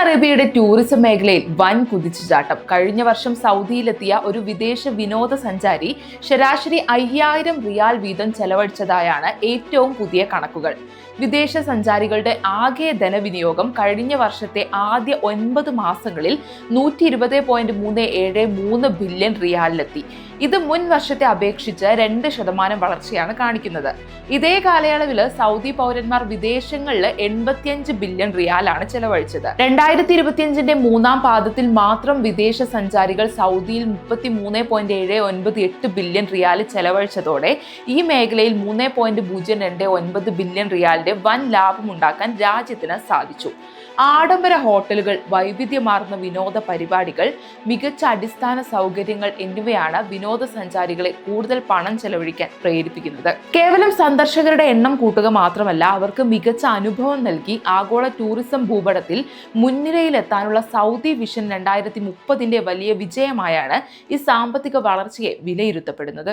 അറേബ്യയുടെ ടൂറിസം മേഖലയിൽ വൻ കുതിച്ചുചാട്ടം. കഴിഞ്ഞ വർഷം സൗദിയിലെത്തിയ ഒരു വിദേശ വിനോദസഞ്ചാരി ശരാശരി അയ്യായിരം റിയാൽ വീതം ചെലവഴിച്ചതായാണ് ഏറ്റവും പുതിയ കണക്കുകൾ. വിദേശ സഞ്ചാരികളുടെ ആകെ ധനവിനിയോഗം കഴിഞ്ഞ വർഷത്തെ ആദ്യ ഒൻപത് മാസങ്ങളിൽ നൂറ്റി ഇരുപത് പോയിന്റ് മൂന്ന് ഏഴ് മൂന്ന് ബില്യൺ റിയാലിലെത്തി. ഇത് മുൻ വർഷത്തെ അപേക്ഷിച്ച് രണ്ട് ശതമാനം വളർച്ചയാണ് കാണിക്കുന്നത്. ഇതേ കാലയളവിൽ സൗദി പൗരന്മാർ വിദേശങ്ങളിൽ എൺപത്തിയഞ്ച് ബില്യൺ റിയാലാണ് ചെലവഴിച്ചത്. രണ്ടായിരത്തി ഇരുപത്തിയഞ്ചിന്റെ മൂന്നാം പാദത്തിൽ മാത്രം വിദേശ സഞ്ചാരികൾ സൗദിയിൽ മുപ്പത്തി മൂന്ന് പോയിന്റ് ഏഴ് ഒൻപത് എട്ട് ബില്യൺ റിയാൽ ചെലവഴിച്ചതോടെ ഈ മേഖലയിൽ മൂന്ന് പോയിന്റ് പൂജ്യം രണ്ട് ഒൻപത് ബില്യൺ റിയാലിന്റെ വൻ ലാഭമുണ്ടാക്കാൻ രാജ്യത്തിന് സാധിച്ചു. ആഡംബര ഹോട്ടലുകൾ വൈവിധ്യമാർന്ന വിനോദ പരിപാടികൾ മികച്ച അടിസ്ഥാന സൗകര്യങ്ങൾ എന്നിവയാണ് വിനോദസഞ്ചാരികളെ കൂടുതൽ പണം ചെലവഴിക്കാൻ പ്രേരിപ്പിക്കുന്നത്. കേവലം സന്ദർശകരുടെ എണ്ണം കൂട്ടുക മാത്രമല്ല അവർക്ക് മികച്ച അനുഭവം നൽകി ആഗോള ടൂറിസം ഭൂപടത്തിൽ മുൻനിരയിലെത്താനുള്ള സൗദി വിഷൻ രണ്ടായിരത്തി മുപ്പതിന്റെ വലിയ വിജയമായാണ് ഈ സാമ്പത്തിക വളർച്ചയെ വിലയിരുത്തപ്പെടുന്നത്.